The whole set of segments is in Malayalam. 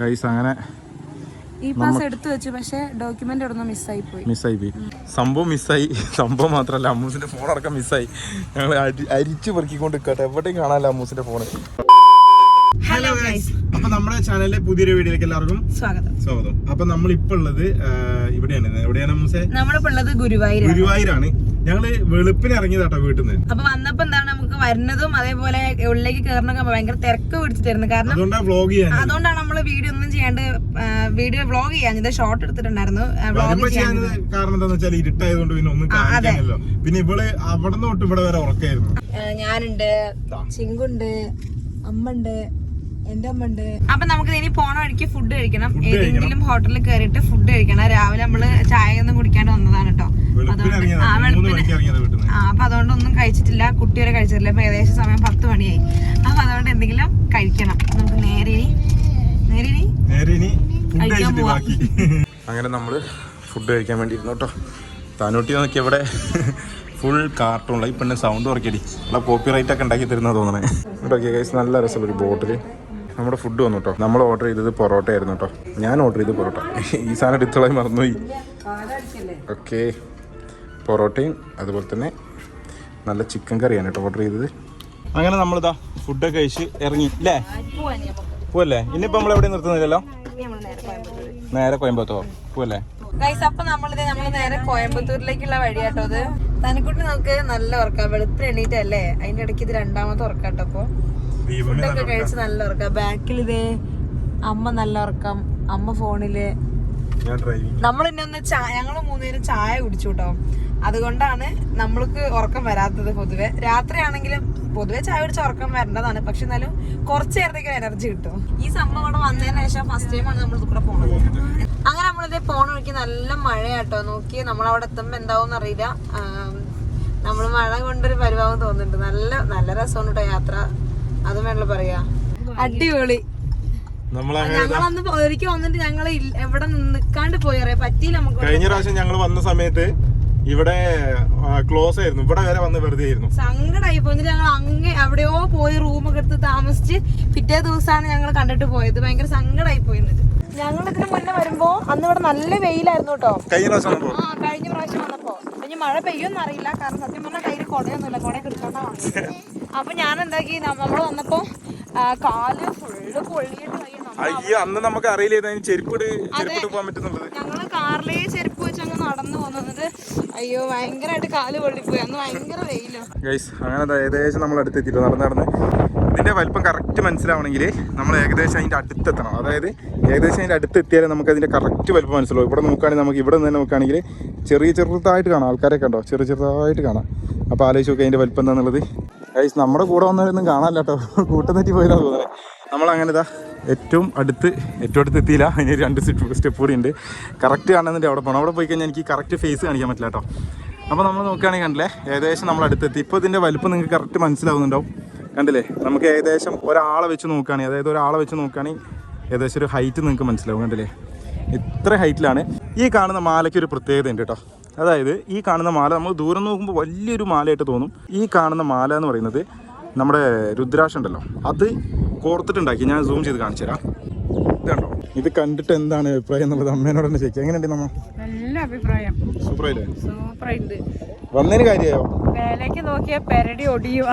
ഗൈസ് അങ്ങനെ ഈ പാസ് എടുത്തു വെച്ചു പക്ഷേ ഡോക്യുമെന്റ് മിസ്സായി പോയി. മിസ്സായി പോയി. സംഭവം മിസ്സായി സംഭവം മാത്രമല്ല അമ്മൂസിന്റെ ഫോൺ അടക്കം മിസ്സായി ഞങ്ങൾ അരിച്ചു പെറുക്കിക്കൊണ്ട് നിൽക്കട്ടെ എവിടെയും കാണാനല്ല അമ്മൂസിന്റെ ഫോൺ ഹലോ ഗൈസ് അപ്പൊ നമ്മുടെ ചാനലിലെ പുതിയൊരു വീഡിയോയിലേക്ക് എല്ലാവർക്കും സ്വാഗതം. സ്വാഗതം. അപ്പൊ നമ്മൾ ഇപ്പൊ ഉള്ളത് ഇവിടെയാണ്. എവിടെയാണ് അമ്മൂസെ? നമ്മളിപ്പോ ഉള്ളത് ഗുരുവായൂരാണ്. ഗുരുവായൂരാണ്. ഞങ്ങൾ വെളുപ്പിന് ഇറങ്ങിയതാട്ടോ വീട്ടിൽ നിന്ന് അപ്പൊ വന്നപ്പോ എന്താണ് നമുക്ക് വരുന്നതും അതേപോലെ ഉള്ളിലേക്ക് കയറണൊക്കെ ഭയങ്കര തിരക്ക് പിടിച്ചിട്ടായിരുന്നു. കാരണം അതുകൊണ്ടാണ് നമ്മൾ വീഡിയോ ഒന്നും ചെയ്യാണ്ട് വീഡിയോ വ്ലോഗ് ചെയ്യാൻ ഇത് ഷോർട്ട് എടുത്തിട്ടുണ്ടായിരുന്നു. ചെയ്യാൻ പിന്നെ ഇവൾ അവിടെ തൊട്ട് ഇവിടെ വരെ ഉറക്കായിരുന്നു. ഞാനുണ്ട്. ചിങ്കുണ്ട്. അമ്മ ഉണ്ട് അപ്പൊ നമുക്ക് ഇനി പോണ വഴിക്ക് ഫുഡ് കഴിക്കണം. ഏതെങ്കിലും ഹോട്ടലിൽ കയറിയിട്ട് ഫുഡ് കഴിക്കണം. രാവിലെ നമ്മൾ ചായ ഒന്നും കുടിക്കാണ്ട് വന്നതാണ് കേട്ടോ അപ്പൊ അതുകൊണ്ടൊന്നും കഴിച്ചിട്ടില്ല. കുട്ടി വരെ കഴിച്ചിട്ടില്ല. ഇപ്പൊ ഏകദേശം സമയം പത്ത് മണിയായി. അപ്പൊ അതുകൊണ്ട് എന്തെങ്കിലും കഴിക്കണം. നമുക്ക് നേരെ നേരെ നേരെ ഇനി ഫുഡ് കഴിക്കാൻ കഴിച്ചിട്ട് അങ്ങനെ നമ്മൾ ഫുഡ് കഴിക്കാൻ വേണ്ടി ഇരുന്നു കേട്ടോ താനൂട്ടി നോക്കി ഇവിടെ ഫുൾ കാർട്ടൂൺ ഈ പെണ്ണ് സൗണ്ട് ഉറക്കിയടി ഉള്ള കോപ്പി റൈറ്റ് ഒക്കെ ഉണ്ടാക്കി തരുന്ന തോന്നണേ. നല്ല രസമുള്ള ഒരു ബോട്ടിൽ നമ്മുടെ ഫുഡ് വന്നു കേട്ടോ നമ്മൾ ഓർഡർ ചെയ്തത് പൊറോട്ട ആയിരുന്നു കേട്ടോ ഞാൻ ഓർഡർ ചെയ്ത് പൊറോട്ട. ഈ സാധനം എടുത്തോളായി മറന്നുപോയി. ഓക്കെ പൊറോട്ടയും അതുപോലെ തന്നെ നല്ല ചിക്കൻ കറിയാണ് കേട്ടോ ഓർഡർ ചെയ്തത്. അങ്ങനെ നമ്മളിതാ ഫുഡൊക്കെ കഴിച്ച് ഇറങ്ങി. അല്ലേ പോവല്ലേ? ഇനിയിപ്പോൾ നമ്മൾ എവിടെ നിർത്തുന്നില്ലല്ലോ? നേരെ കോയമ്പത്തൂർ പോവല്ലേ? അപ്പൊ നമ്മളിത് നമ്മൾ നേരെ കോയമ്പത്തൂരിലേക്കുള്ള വഴിയാട്ടോ അത് തനിക്കുട്ടി നമുക്ക് നല്ല ഉറക്കാം വെളുപ്പിന് എണീറ്റല്ലേ? അതിന്റെ ഇടയ്ക്ക് ഇത് രണ്ടാമത്തെ ഉറക്കാട്ടോ അപ്പൊ. ഫുഡൊക്കെ കഴിച്ച് നല്ല ഉറക്കം. ബാക്കിൽ ഇതേ അമ്മ നല്ല ഉറക്കം. അമ്മ ഫോണിൽ. നമ്മൾ ഇന്നൊന്ന് ചായ ഞങ്ങൾ മൂന്നുപേരും ചായ കുടിച്ചു കേട്ടോ അതുകൊണ്ടാണ് നമ്മൾക്ക് ഉറക്കം വരാത്തത് പൊതുവെ. രാത്രിയാണെങ്കിലും പൊതുവെ ചായ കുടിച്ച ഉറക്കം വരേണ്ടതാണ്. പക്ഷെ എന്നാലും കുറച്ച് നേരത്തേക്ക് എനർജി കിട്ടും. ഈ സംഭവം ഇവിടെ വന്നതിന് ശേഷം ഫസ്റ്റ് ടൈമാണ് നമ്മൾ ഇവിടെ പോണത്. അങ്ങനെ നമ്മളിതേ ഫോൺ വഴിക്ക് നല്ല മഴയാട്ടോ. നോക്കി നമ്മൾ അവിടെ എത്തുമ്പോ എന്താവും അറിയില്ല നമ്മൾ മഴ കൊണ്ടൊരു പരിഭാവം തോന്നുന്നുണ്ട്. നല്ല നല്ല രസമാണ് കേട്ടോ യാത്ര. അതും പറയാ. അടിപൊളി. ഞങ്ങളന്ന് ഒരിക്കൽ വന്നിട്ട് ഞങ്ങൾ എവിടെ നിൽക്കാണ്ട് പോയി അറിയാം പറ്റിയില്ല നമുക്ക് കഴിഞ്ഞ പ്രാവശ്യം ഞങ്ങൾ വന്ന സമയത്ത് ഇവിടെ ക്ലോസ് ആയിരുന്നു. ഇവിടെ വരെ വന്ന് വെറുതെ ആയിരുന്നു. സങ്കടമായി പോയി. ഞങ്ങൾ അങ്ങ് എവിടെയോ പോയി റൂമൊക്കെ എടുത്ത് താമസിച്ച് പിറ്റേ ദിവസമാണ് ഞങ്ങൾ കണ്ടിട്ട് പോയത്. ഭയങ്കര സങ്കടമായി പോയി ഞങ്ങൾ ഇതിന് മുന്നേ വരുമ്പോ അന്ന് ഇവിടെ നല്ല വെയിലായിരുന്നു കേട്ടോ കഴിഞ്ഞ പ്രാവശ്യം വന്നപ്പോ? ആ കഴിഞ്ഞ പ്രാവശ്യം വന്നപ്പോ. ഇനി മഴ പെയ്യുമെന്ന് അറിയില്ല കാരണം സത്യം പറഞ്ഞാൽ കയ്യിൽ കൊടയൊന്നുമില്ല. കൊടയൊക്കെ എടുത്തോണ്ടാ വന്നത്. അപ്പൊ ഞാൻ എന്താക്കി നമ്മൾ വന്നപ്പോ കാൽ ഫുള്ള് പൊള്ളിയിട്ട് അയ്യോ അന്ന് നമുക്ക് അറിയില്ല ചെരുപ്പിട് ചെരുപ്പിട്ട് പോകാൻ പറ്റുന്നുള്ളത്. ഞങ്ങൾ കാറിലേ ചെരുപ്പ് വെച്ച് അങ്ങ് നടന്നു പോകുന്നത്. അയ്യോ ഭയങ്കരമായിട്ട് കാൽ പൊള്ളിപ്പോയി. അന്ന് ഭയങ്കര വെയിലോ. ഗൈസ് അങ്ങനെ ഏകദേശം നമ്മൾ അടുത്തെത്തിയിട്ട് നടന്ന് നടന്ന്. ഇതിന്റെ വലിപ്പം കറക്റ്റ് മനസ്സിലാവണമെങ്കിൽ നമ്മൾ ഏകദേശം അതിന്റെ അടുത്തെത്തണം. അതായത് ഏകദേശം അതിന്റെ അടുത്തെത്തിയാലേ നമുക്ക് അതിന്റെ കറക്റ്റ് വലിപ്പം മനസ്സിലാവും. ഇവിടെ നോക്കുകയാണെങ്കിൽ നമുക്ക് ഇവിടെ നിന്ന് തന്നെ നോക്കുകയാണെങ്കിൽ ചെറിയ ചെറുതായിട്ട് കാണാം. ആൾക്കാരെ കണ്ടോ ചെറിയ ചെറുതായിട്ട് കാണാം. അപ്പോൾ ആലോചിച്ച് നോക്കുക അതിന്റെ വലിപ്പം എന്താണെന്നുള്ളത് ഗൈസ് നമ്മുടെ കൂടെ വന്നവരൊന്നും കാണാല്ല കേട്ടോ കൂട്ടം തെറ്റി പോയതാ തോന്നുന്നത് നമ്മളങ്ങനെ ഇതാ ഏറ്റവും അടുത്ത് ഏറ്റവും അടുത്ത് എത്തിയില്ല. അതിന് രണ്ട് സ്റ്റെപ്പ് കൂടി ഉണ്ട്. കറക്റ്റ് കാണുന്നുണ്ട് അവിടെ പോകണം അവിടെ പോയി കഴിഞ്ഞാൽ എനിക്ക് കറക്റ്റ് ഫേസ് കാണിക്കാൻ പറ്റില്ല കേട്ടോ. അപ്പോൾ നമ്മൾ നോക്കുകയാണെങ്കിൽ കണ്ടില്ലേ ഏകദേശം നമ്മൾ അടുത്തെത്തി. ഇപ്പോൾ ഇതിന്റെ വലിപ്പം നിങ്ങൾക്ക് കറക്റ്റ് മനസ്സിലാവുന്നുണ്ടാവും. കണ്ടില്ലേ? നമുക്ക് ഏകദേശം ഒരാളെ വെച്ച് നോക്കുകയാണെങ്കിൽ അതായത് ഒരാളെ വെച്ച് നോക്കുകയാണെങ്കിൽ ഏകദേശം ഒരു ഹൈറ്റ് നിങ്ങൾക്ക് മനസ്സിലാവും. കണ്ടില്ലേ? ഇത്ര ഹൈറ്റിലാണ് ഈ കാണുന്ന മാലയ്ക്ക് ഒരു പ്രത്യേകത ഉണ്ട് കേട്ടോ. അതായത് ഈ കാണുന്ന മാല നമ്മൾ ദൂരം നോക്കുമ്പോൾ വലിയൊരു മാലയായിട്ട് തോന്നും. ഈ കാണുന്ന മാല എന്ന് പറയുന്നത് നമ്മുടെ രുദ്രാക്ഷം ഉണ്ടല്ലോ. അത് കോർത്തിട്ടുണ്ടാക്കി. ഞാൻ സൂം ചെയ്ത് കാണിച്ചു തരാം. ഇതുണ്ടോ ഇത് കണ്ടിട്ട് എന്താണ് അഭിപ്രായം എന്നുള്ളത് അമ്മേനോട് തന്നെ ചോദിക്കുക എങ്ങനെയുണ്ട് നമ്മ നല്ല അഭിപ്രായം. സൂപ്പറായില്ലേ? സൂപ്പറായിട്ടുണ്ട് വന്നതിന് കാര്യമായോ? പെരടി ഒടിയും.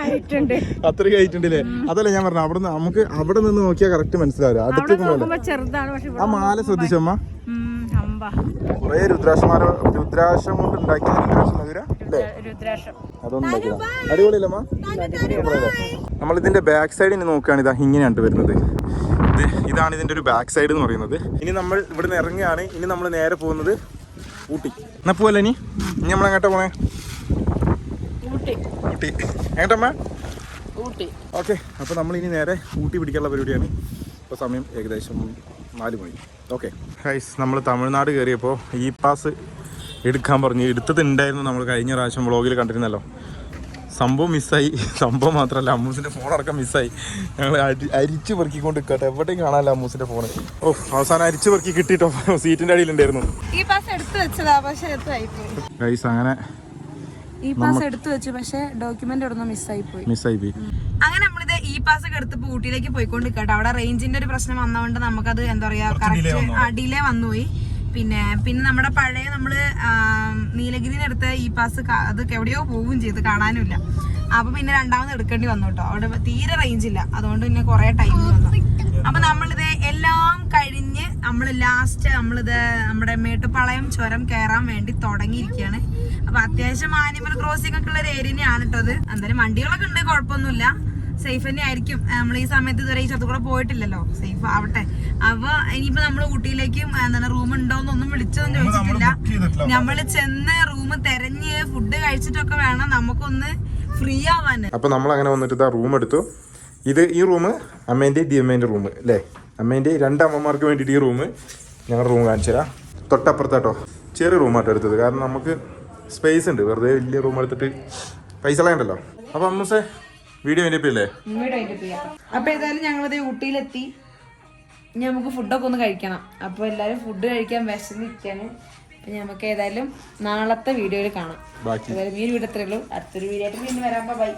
ആയിട്ടുണ്ട്. അത്രയ്ക്ക് ആയിട്ടുണ്ടല്ലേ അതല്ല ഞാൻ പറഞ്ഞു അവിടെ നമുക്ക് അവിടെ നിന്ന് നോക്കിയാൽ കറക്റ്റ് മനസ്സിലാവില്ല അടുത്ത് ചെറുതാണ് ആ മാല ശ്രദ്ധിച്ചമ്മ കുറേ രുദ്രാക്ഷമാല രുദ്രാക്ഷം കൊണ്ട് ഉണ്ടാക്കിയ രുദ്രാക്ഷം മധുര അല്ലേ അതൊന്നും നോക്കില്ല നമ്മൾ ഇതിന്റെ ബാക്ക് സൈഡ് ഇനി നോക്കുകയാണ് ഇതാ ഇങ്ങനെയാണ് വരുന്നത്. ഇത് ഇതാണ് ഇതിന്റെ ഒരു ബാക്ക് സൈഡ് എന്ന് പറയുന്നത്. ഇനി നമ്മൾ ഇവിടുന്ന് ഇറങ്ങുകയാണ്. ഇനി നമ്മൾ നേരെ പോകുന്നത് ഊട്ടി. എന്നാ പോവല്ലേ ഇനി? ഇനി നമ്മൾ എങ്ങോട്ടാ പോണേ? ഊട്ടി. ഊട്ടി. എങ്ങോട്ടമ്മ ഊട്ടി. ഓക്കെ. അപ്പോൾ നമ്മൾ ഇനി നേരെ ഊട്ടി പിടിക്കാനുള്ള പരിപാടിയാണ്. ഇപ്പോൾ സമയം ഏകദേശം നാല് മണി ഓക്കെ ഹൈസ് നമ്മൾ തമിഴ്നാട് കയറിയപ്പോൾ ഇ പാസ് എടുക്കാൻ പറഞ്ഞു. എടുത്തിട്ടുണ്ടായിരുന്നു നമ്മൾ കഴിഞ്ഞ പ്രാവശ്യം വ്ളോഗിൽ കണ്ടിരുന്നല്ലോ. സംഭവം മിസ്സായി സംഭവം മാത്രമല്ല അമ്മൂസിന്റെ ഫോൺ അടക്കം മിസ്സായി ഞങ്ങൾ അരി അരിച്ച് പെറുക്കിക്കൊണ്ട് നിൽക്കട്ടെ എവിടെയും കാണാനല്ല അമ്മൂസിന്റെ ഫോൺ ഓ അവസാനം അരിച്ച് പെറുക്കി കിട്ടിയിട്ടോ സീറ്റിന്റെ അടിയിലുണ്ടായിരുന്നു. ഈ പാസ് എടുത്തു വെച്ചതാ പക്ഷേ അങ്ങനെ ഈ പാസ് എടുത്തു വെച്ചു പക്ഷേ ഡോക്യുമെന്റ് മിസ്സായി പോയി. മിസ്സായി പോയി. അങ്ങനെ നമ്മളിത് ഇ പാസ് ഒക്കെ എടുത്ത് ഊട്ടിയിലേക്ക് പോയിക്കൊണ്ട് കേട്ടോ. അവിടെ റേഞ്ചിന്റെ ഒരു പ്രശ്നം വന്നതുകൊണ്ട് നമുക്കത് എന്താ പറയാ കറക്റ്റ് ഡിലേ വന്നുപോയി. പിന്നെ പിന്നെ നമ്മുടെ പഴയ നമ്മൾ നീലഗിരിന്ന് എടുത്ത ഇ പാസ് അത് എവിടെയോ പോവുകയും ചെയ്ത് കാണാനുമില്ല. അപ്പൊ പിന്നെ രണ്ടാമത് എടുക്കേണ്ടി വന്നു കേട്ടോ. അവിടെ തീരെ റേഞ്ച് ഇല്ല. അതുകൊണ്ട് പിന്നെ കുറെ ടൈം വന്നു. അപ്പൊ നമ്മളിത് എല്ലാം കഴിഞ്ഞ് നമ്മൾ ലാസ്റ്റ് നമ്മളിത് നമ്മുടെ മേട്ടുപ്പാളയം ചുരം കയറാൻ വേണ്ടി തുടങ്ങിയിരിക്കുകയാണ്. അപ്പൊ അത്യാവശ്യം ആനിമൽ ക്രോസിംഗ് ഒക്കെ ഉള്ള ഒരു ഏരിയ തന്നെയാണ് കേട്ടോ അത്. എന്തായാലും വണ്ടികളൊക്കെ ഉണ്ട് കുഴപ്പമൊന്നുമില്ല. സേഫ് തന്നെ ആയിരിക്കും. നമ്മൾ ഈ സമയത്ത് ഇതുവരെ ഈ ചത്തുകൂടെ പോയിട്ടില്ലല്ലോ. സേഫ് ആവട്ടെ. അപ്പൊ ഇനിയിപ്പോ നമ്മൾ ഊട്ടിയിലേക്കും എന്താണ് റൂം ഉണ്ടോന്നൊന്നും വിളിച്ചൊന്നും ചോദിച്ചിട്ടില്ല. നമ്മൾ ചെന്ന് റൂം തെരഞ്ഞ് ഫുഡ് കഴിച്ചിട്ടൊക്കെ വേണം നമുക്കൊന്ന് ഫ്രീ ആവാൻ അപ്പൊ നമ്മൾ അങ്ങനെ വന്നിട്ട് ഇതാ റൂം എടുത്തു. ഇത് ഈ റൂം അമ്മേന്റെ ദിയമ്മേന്റെ റൂം അല്ലേ അമ്മേന്റെ രണ്ട് അമ്മമാർക്ക് വേണ്ടിയിട്ട് ഈ റൂം ഞങ്ങളുടെ റൂം കാണിച്ചു തരാം തൊട്ടപ്പുറത്താട്ടോ ചെറിയ റൂമാട്ടോ എടുത്തത്. കാരണം നമുക്ക് സ്പേസ് ഉണ്ട്. വെറുതെ വലിയ റൂം എടുത്തിട്ട് പൈസ കളയണ്ടല്ലോ അപ്പൊ അമ്മൂസേ വീഡിയോ എന്റെ ഇല്ലേ അപ്പൊ ഏതായാലും ഞങ്ങളത് ഊട്ടിയിലെത്തി. ഇനി നമുക്ക് ഫുഡൊക്കെ ഒന്ന് കഴിക്കണം. അപ്പൊ എല്ലാരും ഫുഡ് കഴിക്കാൻ വിശന്നിരിക്കാനും അപ്പൊ നമുക്ക് ഏതായാലും നാളത്തെ വീഡിയോയിൽ കാണാം. ഏതായാലും ഈ വീഡിയോ അത്രയുള്ളൂ അടുത്തൊരു വീഡിയോ ആയിട്ട് വീണ്ടും വരാം. ബൈ